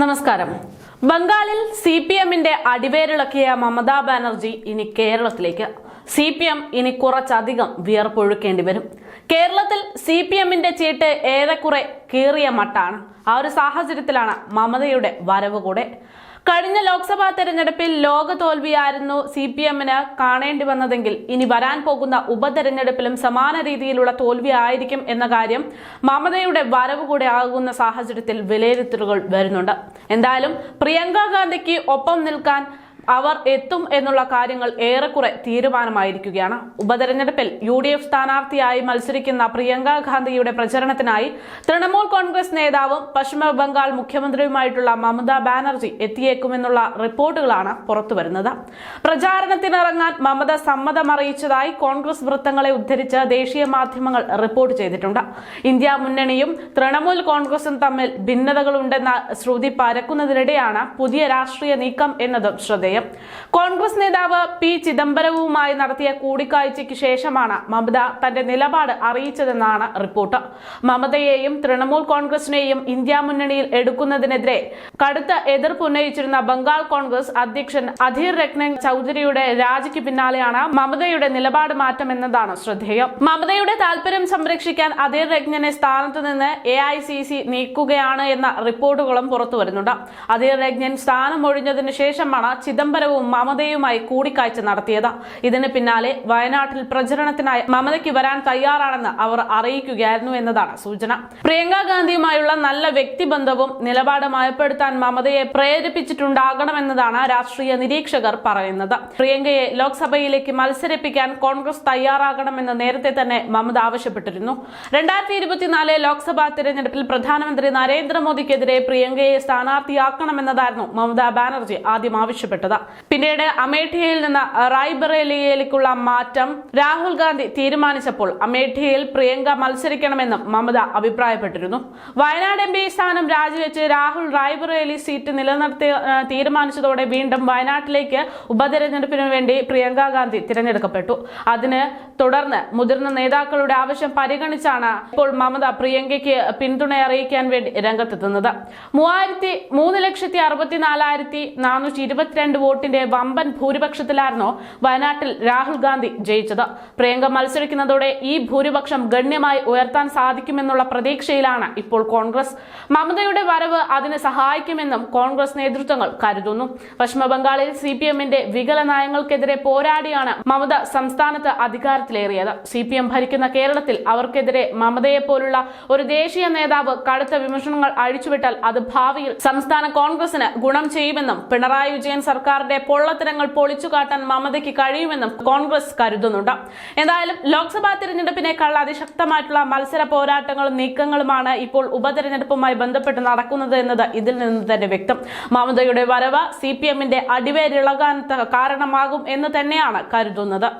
നമസ്കാരം. ബംഗാളിൽ C P എമ്മിന്റെ അടിവേരിളക്കിയ മമതാ ബാനർജി ഇനി കേരളത്തിലേക്ക്. സി പി എം ഇനി കുറച്ചധികം വിയർപ്പൊഴുക്കേണ്ടി വരും. കേരളത്തിൽ സി പി എമ്മിന്റെ ചീട്ട് ഏറെക്കുറെ കീറിയ മട്ടാണ്. ആ ഒരു സാഹചര്യത്തിലാണ് മമതയുടെ വരവ് കൂടെ. കഴിഞ്ഞ ലോക്സഭാ തെരഞ്ഞെടുപ്പിൽ ലോക തോൽവിയായിരുന്നു സി പി എമ്മിന് കാണേണ്ടി വന്നതെങ്കിൽ ഇനി വരാൻ പോകുന്ന ഉപതെരഞ്ഞെടുപ്പിലും സമാന രീതിയിലുള്ള തോൽവി ആയിരിക്കും എന്ന കാര്യം മമതയുടെ വരവ് കൂടെ ആകുന്ന സാഹചര്യത്തിൽ വിലയിരുത്തലുകൾ വരുന്നുണ്ട്. എന്തായാലും പ്രിയങ്ക ഗാന്ധിക്ക് ഒപ്പം നിൽക്കാൻ അവർ എത്തും എന്നുള്ള കാര്യങ്ങൾ ഏറെക്കുറെ തീരുമാനമായിരിക്കുകയാണ്. ഉപതെരഞ്ഞെടുപ്പിൽ യു ഡി എഫ് സ്ഥാനാർത്ഥിയായി മത്സരിക്കുന്ന പ്രിയങ്ക ഗാന്ധിയുടെ പ്രചരണത്തിനായി തൃണമൂൽ കോൺഗ്രസ് നേതാവും പശ്ചിമ ബംഗാൾ മുഖ്യമന്ത്രിയുമായിട്ടുള്ള മമതാ ബാനർജി എത്തിയേക്കുമെന്നുള്ള റിപ്പോർട്ടുകളാണ് പുറത്തുവരുന്നത്. പ്രചാരണത്തിനിറങ്ങാൻ മമത സമ്മതം അറിയിച്ചതായി കോൺഗ്രസ് വൃത്തങ്ങളെ ഉദ്ധരിച്ച് ദേശീയ മാധ്യമങ്ങൾ റിപ്പോർട്ട് ചെയ്തിട്ടുണ്ട്. ഇന്ത്യ മുന്നണിയും തൃണമൂൽ കോൺഗ്രസും തമ്മിൽ ഭിന്നതകളുണ്ടെന്ന ശ്രുതി പരക്കുന്നതിനിടെയാണ് പുതിയ രാഷ്ട്രീയ നീക്കം എന്നതും ശ്രദ്ധേയം. കോൺഗ്രസ് നേതാവ് പി ചിദംബരവുമായി നടത്തിയ കൂടിക്കാഴ്ചയ്ക്ക് ശേഷമാണ് മമത തന്റെ നിലപാട് അറിയിച്ചതെന്നാണ് റിപ്പോർട്ട്. മമതയെയും തൃണമൂൽ കോൺഗ്രസിനെയും ഇന്ത്യ മുന്നണിയിൽ എടുക്കുന്നതിനെതിരെ കടുത്ത എതിർപ്പ് ഉന്നയിച്ചിരുന്ന ബംഗാൾ കോൺഗ്രസ് അധ്യക്ഷൻ അധീർ രത്നൻ ചൌധരിയുടെ രാജിക്ക് പിന്നാലെയാണ് മമതയുടെ നിലപാട് മാറ്റം എന്നതാണ് ശ്രദ്ധേയം. മമതയുടെ താൽപര്യം സംരക്ഷിക്കാൻ അധീർ രജ്ഞനെ സ്ഥാനത്ത് നിന്ന് എ ഐ സി സി നീക്കുകയാണ് എന്ന റിപ്പോർട്ടുകളും പുറത്തുവരുന്നുണ്ട്. അധീർ രജ്ഞൻ സ്ഥാനം ഒഴിഞ്ഞതിനു ശേഷമാണ് ചിദംബരവും മമതയുമായി കൂടിക്കാഴ്ച നടത്തിയത്. ഇതിന് പിന്നാലെ വയനാട്ടിൽ പ്രചരണത്തിനായി മമതയ്ക്ക് വരാൻ തയ്യാറാണെന്ന് അവർ അറിയിക്കുകയായിരുന്നു എന്നതാണ് സൂചന. പ്രിയങ്ക ഗാന്ധിയുമായുള്ള നല്ല വ്യക്തിബന്ധവും നിലപാട് മയപ്പെടുത്താൻ മമതയെ പ്രേരിപ്പിച്ചിട്ടുണ്ടാകണമെന്നതാണ് രാഷ്ട്രീയ നിരീക്ഷകർ പറയുന്നത്. പ്രിയങ്കയെ ലോക്സഭയിലേക്ക് മത്സരിപ്പിക്കാൻ കോൺഗ്രസ് തയ്യാറാകണമെന്ന് നേരത്തെ തന്നെ മമത ആവശ്യപ്പെട്ടിരുന്നു. രണ്ടായിരത്തി ഇരുപത്തിനാല് ലോക്സഭാ തിരഞ്ഞെടുപ്പിൽ പ്രധാനമന്ത്രി നരേന്ദ്രമോദിക്കെതിരെ പ്രിയങ്കയെ സ്ഥാനാർത്ഥിയാക്കണമെന്നതായിരുന്നു മമതാ ബാനർജി ആദ്യം ആവശ്യപ്പെട്ടത്. പിന്നീട് അമേഠിയിൽ നിന്ന് റായ്ബറേലിയയിലേക്കുള്ള മാറ്റം രാഹുൽ ഗാന്ധി തീരുമാനിച്ചപ്പോൾ അമേഠിയിൽ പ്രിയങ്ക മത്സരിക്കണമെന്നും മമത അഭിപ്രായപ്പെട്ടിരുന്നു. വയനാട് എം പി സ്ഥാനം രാജിവെച്ച് രാഹുൽ റായ്ബറേലി സീറ്റ് നിലനിർത്തി തീരുമാനിച്ചതോടെ വീണ്ടും വയനാട്ടിലേക്ക് ഉപതെരഞ്ഞെടുപ്പിനു വേണ്ടി പ്രിയങ്ക ഗാന്ധി തിരഞ്ഞെടുക്കപ്പെട്ടു. അതിന് തുടർന്ന് മുതിർന്ന നേതാക്കളുടെ ആവശ്യം പരിഗണിച്ചാണ് ഇപ്പോൾ മമത പ്രിയങ്കയ്ക്ക് പിന്തുണ അറിയിക്കാൻ വേണ്ടി രംഗത്തെത്തുന്നത്. മൂവായിരത്തി മൂന്ന് ലക്ഷത്തി അറുപത്തിനാലായിരത്തി നാനൂറ്റി ഇരുപത്തിരണ്ട് വോട്ടിന്റെ വമ്പൻ ഭൂരിപക്ഷത്തിലായിരുന്നു വയനാട്ടിൽ രാഹുൽ ഗാന്ധി ജയിച്ചത്. പ്രിയങ്ക മത്സരിക്കുന്നതോടെ ഈ ഭൂരിപക്ഷം ഗണ്യമായി ഉയർത്താൻ സാധിക്കുമെന്നുള്ള പ്രതീക്ഷയിലാണ് ഇപ്പോൾ കോൺഗ്രസ്. മമതയുടെ വരവ് അതിന് സഹായിക്കുമെന്നും കോൺഗ്രസ് നേതൃത്വങ്ങൾ കരുതുന്നു. പശ്ചിമബംഗാളിൽ സി പി എമ്മിന്റെ വികല നയങ്ങൾക്കെതിരെ പോരാടിയാണ് മമത സംസ്ഥാനത്ത് അധികാരത്തിലേറിയത്. സി പി എം ഭരിക്കുന്ന കേരളത്തിൽ അവർക്കെതിരെ മമതയെ പോലുള്ള ഒരു ദേശീയ നേതാവ് കടുത്ത വിമർശനങ്ങൾ അഴിച്ചുവിട്ടാൽ അത് ഭാവിയിൽ സംസ്ഥാന കോൺഗ്രസിന് ഗുണം ചെയ്യുമെന്നും പിണറായി വിജയൻ സർക്കാരിന്റെ പൊള്ളത്തരങ്ങൾ പൊളിച്ചു കാട്ടാൻ മമതയ്ക്ക് കഴിയുമെന്നും കോൺഗ്രസ് കരുതുന്നുണ്ട്. എന്തായാലും ലോക്സഭാ തിരഞ്ഞെടുപ്പിനേക്കാൾ അതിശക്തമായിട്ടുള്ള മത്സര പോരാട്ടങ്ങളും നീക്കങ്ങളുമാണ് ഇപ്പോൾ ഉപതെരഞ്ഞെടുപ്പുമായി ബന്ധപ്പെട്ട് നടക്കുന്നത് എന്നത് ഇതിൽ നിന്ന് തന്നെ വ്യക്തം. മമതയുടെ വരവ് സി പി എമ്മിന്റെ അടിവേരിളകാൻ കാരണമാകും എന്ന് തന്നെയാണ് കരുതുന്നത്.